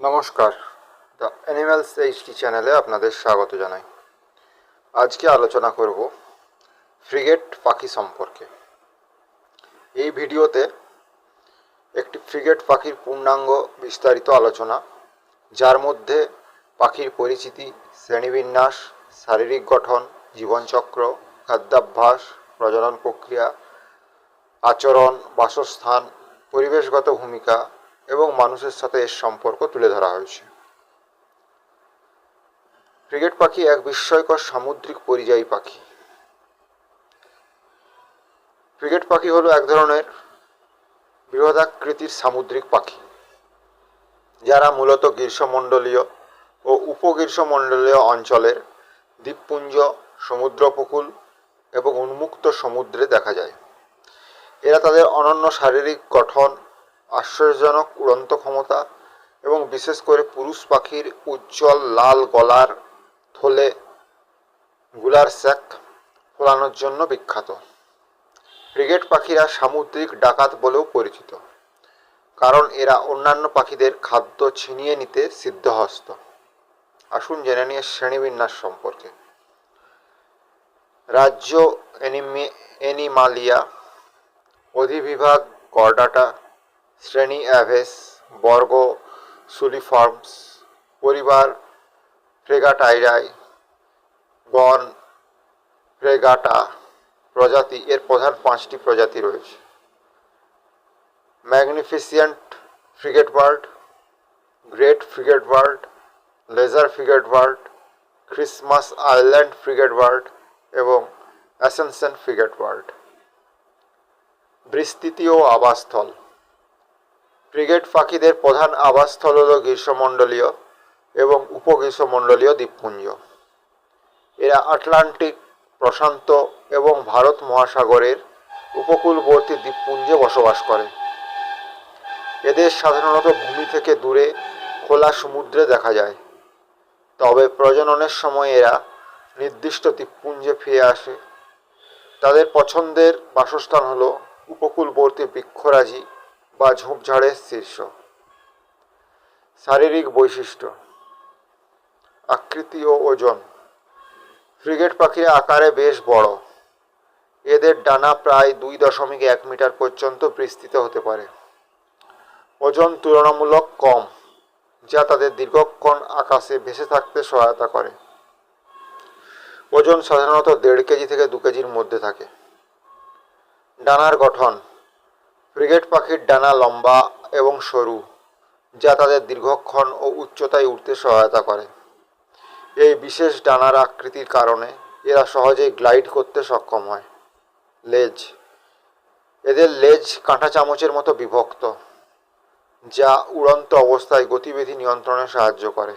নমস্কার। The animals HT চ্যানেলে আপনাদের স্বাগত জানাই। আজকে আলোচনা করব ফ্রিগেট পাখি সম্পর্কে। এই ভিডিওতে একটি ফ্রিগেট পাখির পূর্ণাঙ্গ বিস্তারিত আলোচনা, যার মধ্যে পাখির পরিচিতি, শ্রেণীবিন্যাস, শারীরিক গঠন, জীবনচক্র, খাদ্যাভ্যাস, প্রজনন প্রক্রিয়া আচরণ, বাসস্থান, পরিবেশগত ভূমিকা এবং মানুষের সাথে এর সম্পর্ক তুলে ধরা হয়েছে। ফ্রিগেট পাখি এক বিস্ময়কর সামুদ্রিক পরিযায়ী পাখি। ফ্রিগেট পাখি হলো এক ধরনের বৃহদাকৃতির সামুদ্রিক পাখি, যারা মূলত গ্রীষ্মমণ্ডলীয় ও উপগ্রীষ্মমণ্ডলীয় অঞ্চলের দ্বীপপুঞ্জ সমুদ্র উপকূল এবং উন্মুক্ত সমুদ্রে দেখা যায়। এরা তাদের অনন্য শারীরিক গঠন, আশ্চর্যজনক উড়ন্ত ক্ষমতা এবং বিশেষ করে পুরুষ পাখির উজ্জ্বল লাল গলার থলে, গুলার স্যাক ফোলানোর জন্য বিখ্যাত। ফ্রিগেট পাখিরা সামুদ্রিক ডাকাত বলেও পরিচিত, কারণ এরা অন্যান্য পাখিদের খাদ্য ছিনিয়ে নিতে সিদ্ধহস্ত। আসুন জেনে নিয়ে শ্রেণীবিন্যাস সম্পর্কে। রাজ্য এনিমি এনিমালিয়া অধিবিভাগ করডাটা, শ্রেণি অ্যাভেস, বর্গ সুলিফর্মস, পরিবার ফ্রেগাটাইরাই গণ ফ্রেগাটা প্রজাতি, এর প্রধান পাঁচটি প্রজাতি রয়েছে। Magnificent frigate bird great frigate bird lesser frigate bird Christmas island frigate bird এবং অ্যাসেনসেন ফ্রিগেট বার্ড বিস্তৃতি ও আবাসস্থল। ফ্রিগেট পাখিদের প্রধান আবাসস্থল হল গ্রীষ্মমণ্ডলীয় এবং উপগ্রীষ্মমণ্ডলীয় দ্বীপপুঞ্জ। এরা আটলান্টিক, প্রশান্ত এবং ভারত মহাসাগরের উপকূলবর্তী দ্বীপপুঞ্জে বসবাস করে। এদের সাধারণত ভূমি থেকে দূরে খোলা সমুদ্রে দেখা যায়। তবে প্রজননের সময় এরা নির্দিষ্ট দ্বীপপুঞ্জে ফিরে আসে। তাদের পছন্দের বাসস্থান হলো উপকূলবর্তী বৃক্ষরাজি বা ঝোপঝাড়ের শীর্ষ। শারীরিক বৈশিষ্ট্য। আকৃতি ও ওজন। ফ্রিগেট পাখির আকারে বেশ বড়। এদের ডানা প্রায় দুই দশমিক এক মিটার পর্যন্ত বিস্তৃত হতে পারে। ওজন তুলনামূলক কম, যা তাদের দীর্ঘক্ষণ আকাশে ভেসে থাকতে সহায়তা করে। ওজন সাধারণত দেড় কেজি থেকে দু কেজির মধ্যে থাকে। ডানার গঠন। ফ্রিগেট পাখির ডানা লম্বা এবং সরু, যা তাদের দীর্ঘক্ষণ ও উচ্চতায় উঠতে সহায়তা করে। এই বিশেষ ডানার আকৃতির কারণে এরা সহজেই গ্লাইড করতে সক্ষম হয়। লেজ। এদের লেজ কাঁটা চামচের মতো বিভক্ত, যা উড়ন্ত অবস্থায় গতিবিধি নিয়ন্ত্রণে সাহায্য করে।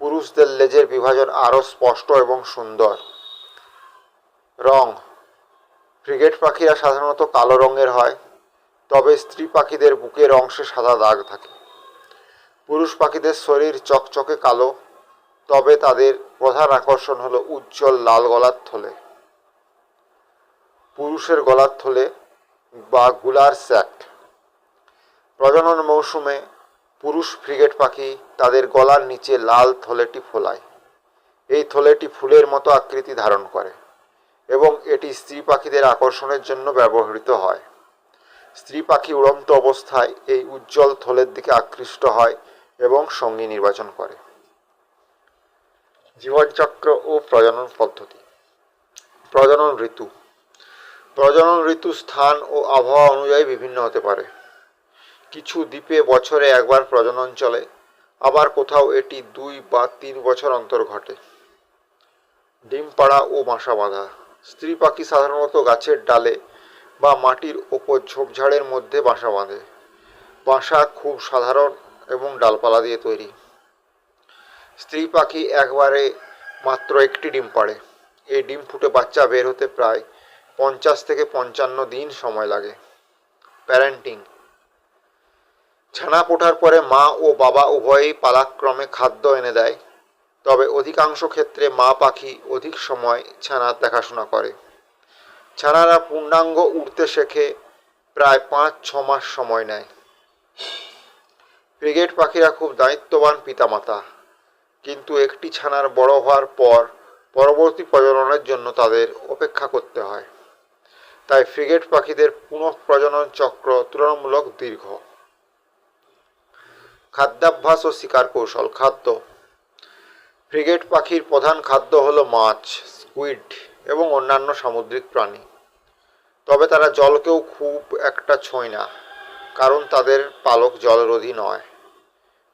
পুরুষদের লেজের বিভাজন আরও স্পষ্ট এবং সুন্দর। রং। ফ্রিগেট পাখিরা সাধারণত কালো রঙের হয়, তবে স্ত্রী পাখিদের বুকের অংশে সাদা দাগ থাকে। পুরুষ পাখিদের শরীর চকচকে কালো, তবে তাদের প্রধান আকর্ষণ হলো উজ্জ্বল লাল গলার থলে। পুরুষের গলার থলে বা গুলার স্যাক প্রজনন মৌসুমে পুরুষ ফ্রিগেট পাখি তাদের গলার নিচে লাল থলেটি ফোলায়। এই থলেটি ফুলের মতো আকৃতি ধারণ করে। এবং এটি স্ত্রী পাখিদের আকর্ষণের জন্য ব্যবহৃত হয়। স্ত্রী পাখি উড়ন্ত অবস্থায় এই উজ্জ্বল থলের দিকে আকৃষ্ট হয় এবং সঙ্গী নির্বাচন করে। জীবনচক্র ও প্রজনন পদ্ধতি। প্রজনন ঋতু। প্রজনন ঋতু স্থান ও আবহাওয়া অনুযায়ী বিভিন্ন হতে পারে। কিছু দ্বীপে বছরে একবার প্রজনন চলে, আবার কোথাও এটি দুই বা তিন বছর অন্তর ঘটে। ডিম পাড়া ও বাসা বাঁধা। স্ত্রী পাখি সাধারণত গাছের ডালে বা মাটির ওপর ঝোপঝাড়ের মধ্যে বাসা বাঁধে। বাসা খুব সাধারণ এবং ডালপালা দিয়ে তৈরি। স্ত্রী পাখি একবারে মাত্র একটি ডিম পাড়ে। এই ডিম ফুটে বাচ্চা বের হতে প্রায় পঞ্চাশ থেকে পঞ্চান্ন দিন সময় লাগে। প্যারেন্টিং। ছানা পোটার পরে মা ও বাবা উভয়েই পালাক্রমে খাদ্য এনে দেয়। তবে অধিকাংশ ক্ষেত্রে মা পাখি অধিক সময় ছানার দেখাশোনা করে। ছানারা পূর্ণাঙ্গ উড়তে শেখে, প্রায় পাঁচ ছ মাস সময় নেয়। ফ্রিগেট পাখিরা খুব দায়িত্ববান পিতামাতা, কিন্তু একটি ছানার বড় হওয়ার পর পরবর্তী প্রজননের জন্য তাদের অপেক্ষা করতে হয়। তাই ফ্রিগেট পাখিদের পুনঃপ্রজনন চক্র তুলনামূলক দীর্ঘ। খাদ্যাভ্যাস ও শিকার কৌশল, খাদ্য ফ্রিগেট পাখির প্রধান খাদ্য হলো মাছ স্কুইড এবং অন্যান্য সামুদ্রিক প্রাণী। তবে তারা জলকেও খুব একটা ছোঁয় না, কারণ তাদের পালক জলরোধী নয়।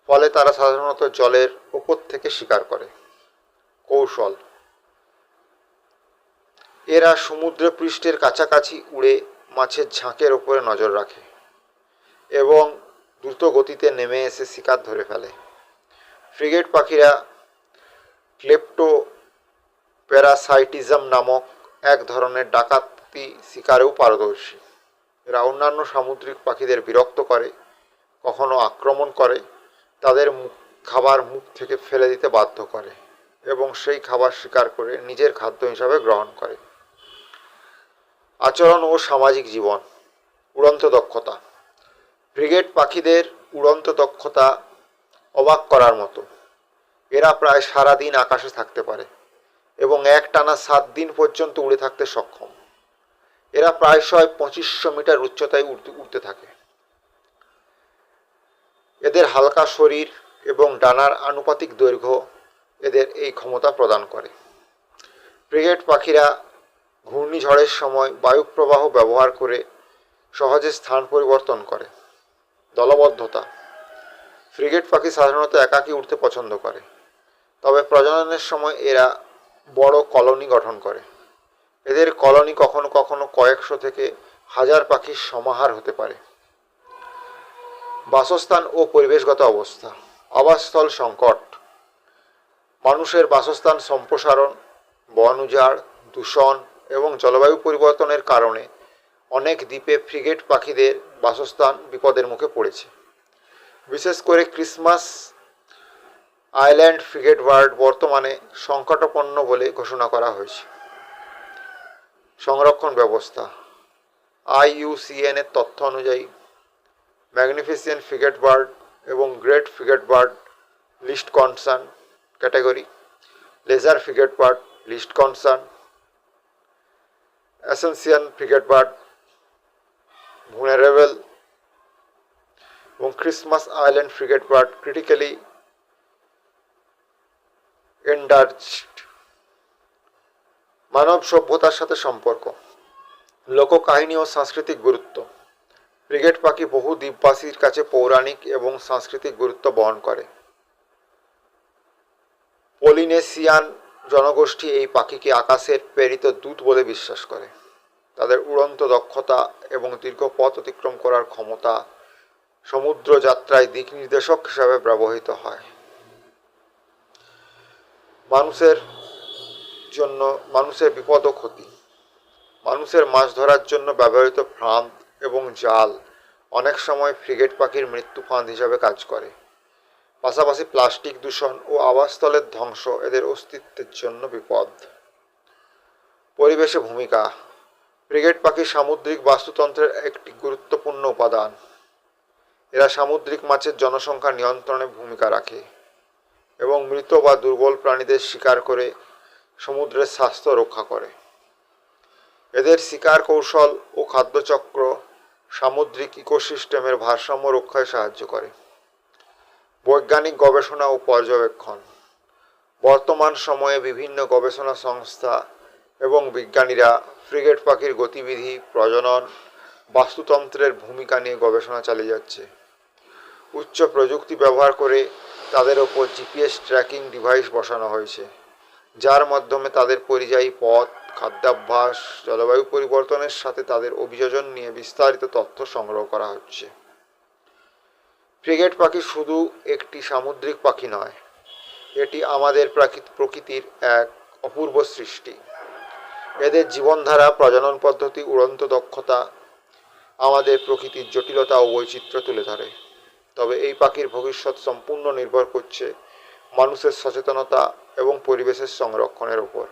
ফলে তারা সাধারণত জলের উপর থেকে শিকার করে। কৌশল। এরা সমুদ্র পৃষ্ঠের কাছাকাছি উড়ে মাছের ঝাঁকের ওপরে নজর রাখে এবং দ্রুত গতিতে নেমে এসে শিকার ধরে ফেলে। ফ্রিগেট পাখিরা ক্লেপ্টো প্যারাসাইটিজম নামক এক ধরনের ডাকাতি শিকারেও পারদর্শী। এরা অন্যান্য সামুদ্রিক পাখিদের বিরক্ত করে, কখনো আক্রমণ করে, তাদের খাবার মুখ থেকে ফেলে দিতে বাধ্য করে এবং সেই খাবার শিকার করে নিজের খাদ্য হিসাবে গ্রহণ করে। আচরণ ও সামাজিক জীবন, উড়ন্ত দক্ষতা। ফ্রিগেট পাখিদের উড়ন্ত দক্ষতা অবাক করার মতো। এরা প্রায় সারা দিন আকাশে থাকতে পারে এবং এক টানা সাত দিন পর্যন্ত উড়ে থাকতে সক্ষম। এরা প্রায়শই পঁচিশশো মিটার উচ্চতায় উড়তে উড়তে থাকে। এদের হালকা শরীর এবং ডানার আনুপাতিক দৈর্ঘ্য এদের এই ক্ষমতা প্রদান করে। ফ্রিগেট পাখিরা ঘূর্ণিঝড়ের সময় বায়ুপ্রবাহ ব্যবহার করে সহজে স্থান পরিবর্তন করে। দলবদ্ধতা। ফ্রিগেট পাখি সাধারণত একাকী উঠতে পছন্দ করে। তবে প্রজননের সময় এরা বড় কলোনি গঠন করে। এদের কলোনি কখনো কখনো কয়েকশো থেকে হাজার পাখির সমাহার হতে পারে। বাসস্থান ও পরিবেশগত অবস্থা, আবাসস্থল সংকট, মানুষের বাসস্থান সম্প্রসারণ, বন উজাড়, দূষণ এবং জলবায়ু পরিবর্তনের কারণে অনেক দ্বীপে ফ্রিগেট পাখিদের বাসস্থান বিপদের মুখে পড়েছে। বিশেষ করে ক্রিসমাস আইল্যান্ড ফ্রিগেট বার্ড বর্তমানে সংকটাপন্ন বলে ঘোষণা করা হয়েছে। সংরক্ষণ ব্যবস্থা। আইইউসিএন এর তথ্য অনুযায়ী ম্যাগনিফিসিয়েন্ট ফ্রিগেট বার্ড এবং great frigate bird least concern category, lesser frigate bird least concern Ascension frigate bird vulnerable এবং Christmas island frigate bird critically endangered মানব সভ্যতার সাথে সম্পর্ক, লোককাহিনী ও সাংস্কৃতিক গুরুত্ব। ফ্রিগেট পাখি বহু দ্বীপবাসীর কাছে পৌরাণিক এবং সাংস্কৃতিক গুরুত্ব বহন করে। পলিনেসিয়ান জনগোষ্ঠী এই পাখিকে আকাশের প্রেরিত দূত বলে বিশ্বাস করে। তাদের উড়ন্ত দক্ষতা এবং দীর্ঘ পথ অতিক্রম করার ক্ষমতা সমুদ্র যাত্রায় দিক নির্দেশক হিসাবে ব্যবহৃত হয়। মানুষের জন্য মানুষের বিপদ ও ক্ষতি। মানুষের মাছ ধরার জন্য ব্যবহৃত ফাঁদ এবং জাল অনেক সময় ফ্রিগেট পাখির মৃত্যু ফাঁদ হিসাবে কাজ করে। পাশাপাশি প্লাস্টিক দূষণ ও আবাসস্থলের ধ্বংস এদের অস্তিত্বের জন্য বিপদ। পরিবেশে ভূমিকা। ফ্রিগেট পাখি সামুদ্রিক বাস্তুতন্ত্রের একটি গুরুত্বপূর্ণ উপাদান। এরা সামুদ্রিক মাছের জনসংখ্যা নিয়ন্ত্রণে ভূমিকা রাখে। এবং মৃত বা দুর্বল প্রাণীদের শিকার করে সমুদ্রের স্বাস্থ্য রক্ষা করে। এদের শিকার কৌশল ও খাদ্যচক্র সামুদ্রিক ইকোসিস্টেমের ভারসাম্য রক্ষায় সাহায্য করে। বৈজ্ঞানিক গবেষণা ও পর্যবেক্ষণ। বর্তমান সময়ে বিভিন্ন গবেষণা সংস্থা এবং বিজ্ঞানীরা ফ্রিগেট পাখির গতিবিধি, প্রজনন, বাস্তুতন্ত্রের ভূমিকা নিয়ে গবেষণা চালিয়ে যাচ্ছে। উচ্চ প্রযুক্তি ব্যবহার করে তাদের ওপর জিপিএস ট্র্যাকিং ডিভাইস বসানো হয়েছে, যার মাধ্যমে তাদের পরিযায়ী পথ, খাদ্যাভ্যাস, জলবায়ু পরিবর্তনের সাথে তাদের অভিযোজন নিয়ে বিস্তারিত তথ্য সংগ্রহ করা হচ্ছে। ফ্রিগেট পাখি শুধু একটি সামুদ্রিক পাখি নয়, এটি আমাদের প্রাকৃত- প্রকৃতির এক অপূর্ব সৃষ্টি। এদের জীবনধারা, প্রজনন পদ্ধতি, উড়ন্ত দক্ষতা আমাদের প্রকৃতির জটিলতা ও বৈচিত্র্য তুলে ধরে। তবে এই পাখির ভবিষ্যৎ সম্পূর্ণ নির্ভর করছে মানুষের সচেতনতা এবং পরিবেশের সংরক্ষণের উপর।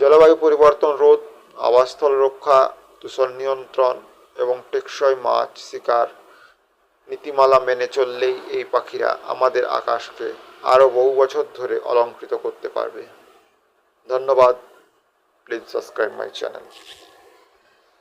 জলবায়ু পরিবর্তন রোধ, আবাসস্থল রক্ষা, দূষণ নিয়ন্ত্রণ এবং টেকসই মাছ শিকার নীতিমালা মেনে চললেই এই পাখিরা আমাদের আকাশকে আরও বহু বছর ধরে অলঙ্কৃত করতে পারবে। ধন্যবাদ। Please subscribe my channel.